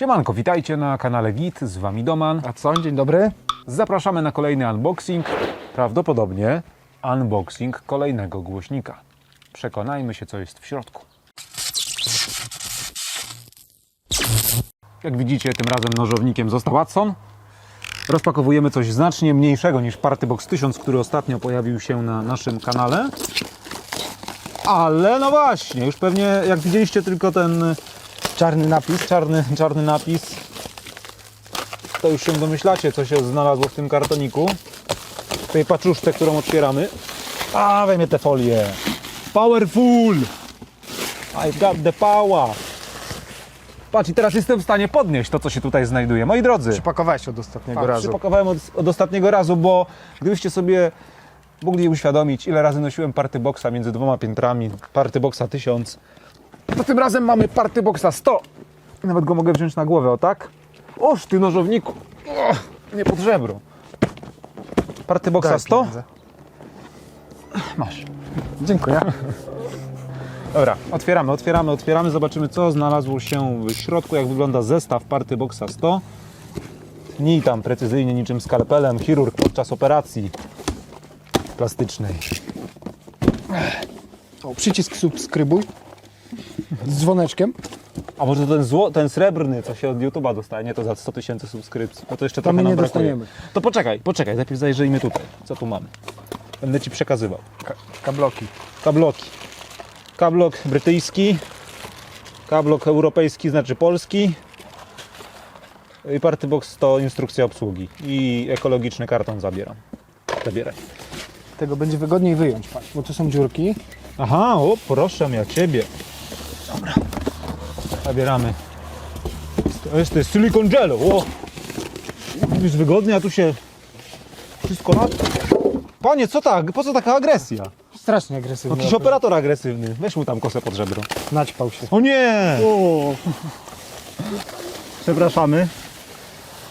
Siemanko, witajcie na kanale Git, z Wami Doman. A co? Dzień dobry. Zapraszamy na kolejny unboxing, prawdopodobnie unboxing kolejnego głośnika. Przekonajmy się, co jest w środku. Jak widzicie, tym razem nożownikiem został Watson. Rozpakowujemy coś znacznie mniejszego niż Party Box 1000, który ostatnio pojawił się na naszym kanale. Ale no właśnie, już pewnie jak widzieliście tylko ten Czarny napis. czarny, czarny napis, to już się domyślacie, co się znalazło w tym kartoniku. W tej paczuszce, którą otwieramy. A, weźmie tę folię. Powerful! I've got the power. Patrz, i teraz jestem w stanie podnieść to, co się tutaj znajduje. Moi drodzy, Przypakowałeś od ostatniego tak, razu. przypakowałem od, od ostatniego razu, bo gdybyście sobie mogli uświadomić, ile razy nosiłem party boxa między dwoma piętrami, party boxa 1000, to tym razem mamy party boxa 100. Nawet go mogę wziąć na głowę, o tak? Oż ty nożowniku! O, nie pod żebro. Party boxa Daj 100? pieniądze. Masz. Dziękuję. Dobra, otwieramy, otwieramy, otwieramy, zobaczymy co znalazło się w środku, jak wygląda zestaw Party Boxa 100. Tnij tam precyzyjnie niczym skalpelem, chirurg podczas operacji plastycznej. O, przycisk subskrybuj z dzwoneczkiem. A może to ten, zło, ten srebrny, co się od YouTube'a dostaje, nie to za 100 tysięcy subskrypcji, no to jeszcze To trochę my nam nie brakuje. dostaniemy. To poczekaj, poczekaj, najpierw zajrzyjmy tutaj, co tu mamy. Będę Ci przekazywał. Ka kabloki. Kabloki. Kablok brytyjski, kablok europejski, znaczy polski. I Party Box to instrukcja obsługi. I ekologiczny karton zabieram. Zabieraj. Tego będzie wygodniej wyjąć, patrz, bo tu są dziurki. Aha, o proszę ja Ciebie. Dobra. Zabieramy. To jest, to jest silicon gel. O! Mówisz wygodnie, a tu się wszystko lata. Panie, co tak? Po co taka agresja? Strasznie No agresywny. jakiś operator agresywny. Weź mu tam kosę pod żebro. Naćpał się. O nie! O, Przepraszamy.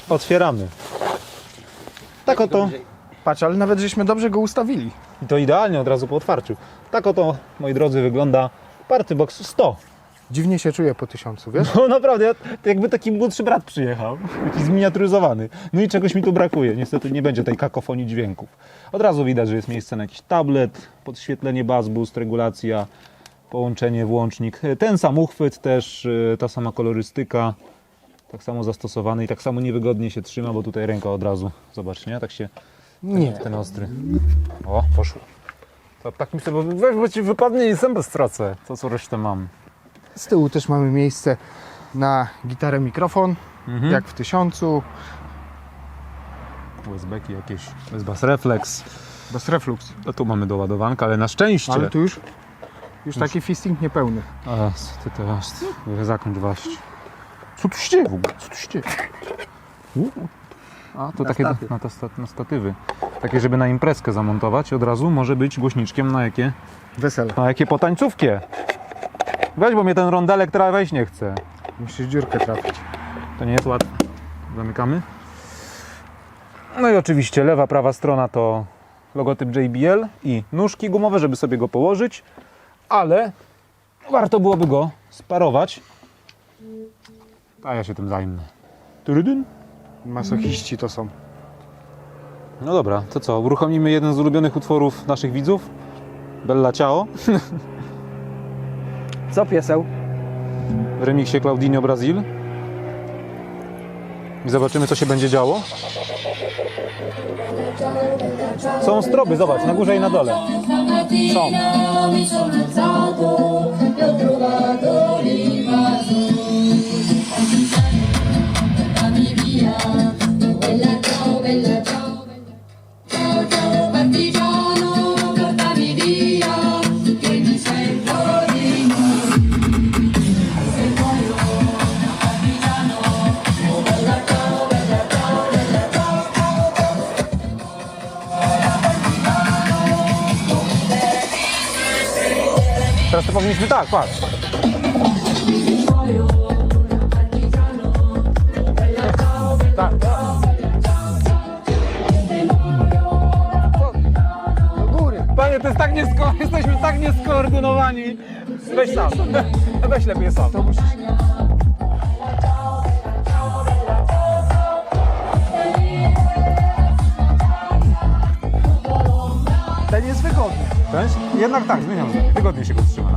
Otwieramy. Tak oto. patrz, ale nawet żeśmy dobrze go ustawili. I to idealnie od razu po otwarciu. Tak oto, moi drodzy, wygląda Party Box 100. Dziwnie się czuję po tysiącu, wiesz? No naprawdę, ja, jakby taki młodszy brat przyjechał. Taki zminiaturyzowany. No i czegoś mi tu brakuje. Niestety nie będzie tej kakofonii dźwięków. Od razu widać, że jest miejsce na jakiś tablet, podświetlenie bass boost, regulacja, połączenie, włącznik. Ten sam uchwyt też, y, ta sama kolorystyka. Tak samo zastosowany i tak samo niewygodnie się trzyma, bo tutaj ręka od razu, zobacz, nie? Tak się Nie. ten ostry. O, poszło. To tak mi sobie, weź, bo ci wypadnie i zęby stracę. To co resztę mam. Z tyłu też mamy miejsce na gitarę, mikrofon, Mhm. jak w tysiącu. USB jakieś, bez bas reflex. Bez reflux. No tu mamy doładowankę, ale na szczęście. Ale tu już, już taki fisting niepełny. A, ty to masz, zakończ właśnie. Co tu się w ogóle? Co tu się. A, to Na takie statyw. na, sta- na statywy. Takie, żeby na imprezkę zamontować od razu może być głośniczkiem na jakie? Wesele. Na jakie potańcówkie? Weź, bo mnie ten rondelek teraz wejść nie chce. Musisz dziurkę trafić. To nie jest łatwe. Zamykamy. No i oczywiście lewa, prawa strona to logotyp JBL i nóżki gumowe, żeby sobie go położyć, ale warto byłoby go sparować. A ja się tym zajmę. Turydyn. Masochiści to są. No dobra, to co? Uruchomimy jeden z ulubionych utworów naszych widzów? Bella Ciao Co pieseł? w remiksie Claudinho Brazil. I zobaczymy, co się będzie działo. Są stroby, zobacz, na górze i na dole. Są. powinniśmy tak, patrz. Tak. Góry. Panie, to jest tak niesko... jesteśmy tak nieskoordynowani. Weź sam. Weź lepiej sam. To musisz... Ten jest wygodny. Ten? Jednak tak, zmieniam. Wygodnie się go trzyma.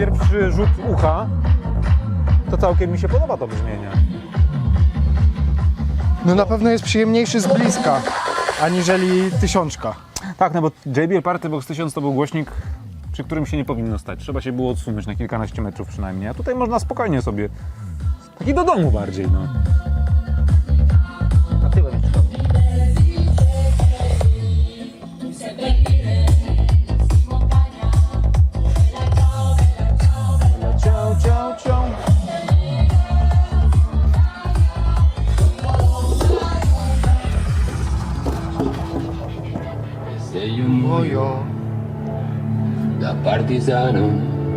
Pierwszy rzut ucha to całkiem mi się podoba to brzmienie. No na pewno jest przyjemniejszy z bliska, aniżeli tysiączka. Tak, no bo JBL Party Box 1000 to był głośnik, przy którym się nie powinno stać. Trzeba się było odsunąć na kilkanaście metrów przynajmniej. A tutaj można spokojnie sobie, taki do domu bardziej, no.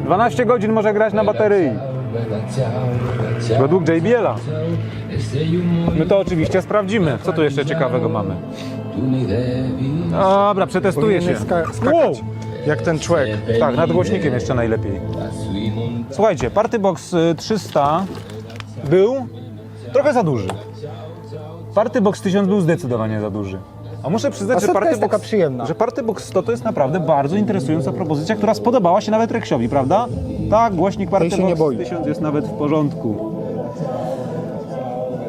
12 godzin może grać na baterii. Według JBL-a. My to oczywiście sprawdzimy. Co tu jeszcze ciekawego mamy? Dobra, przetestuję się. Powinny ska- skakać Wow. jak ten człowiek. Tak, nad głośnikiem jeszcze najlepiej. Słuchajcie, Party Box y, 300 był trochę za duży. Party Box 1000 był zdecydowanie za duży. A muszę przyznać, że Party, jest Box, przyjemna. że Party Box 100 to jest naprawdę bardzo interesująca propozycja, która spodobała się nawet Reksiowi, prawda? Tak, głośnik Party się Box nie boi. 1000 jest nawet w porządku.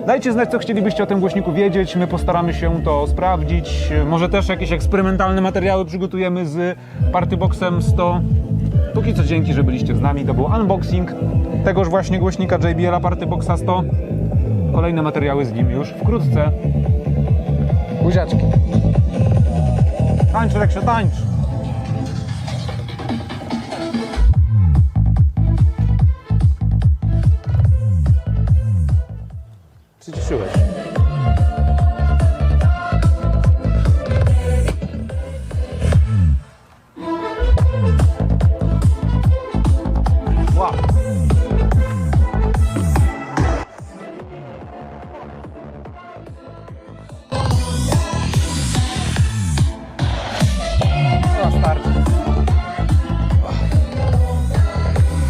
Dajcie znać, co chcielibyście o tym głośniku wiedzieć. My postaramy się to sprawdzić. Może też jakieś eksperymentalne materiały przygotujemy z Party Boxem 100. Póki co dzięki, że byliście z nami. To był unboxing tegoż właśnie głośnika JBL Party Boxa 100. Kolejne materiały z nim już wkrótce. Buziaczki. Tańcz, Reksio, tańcz!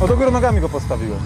Starczy. O, do góry nogami go postawiłem.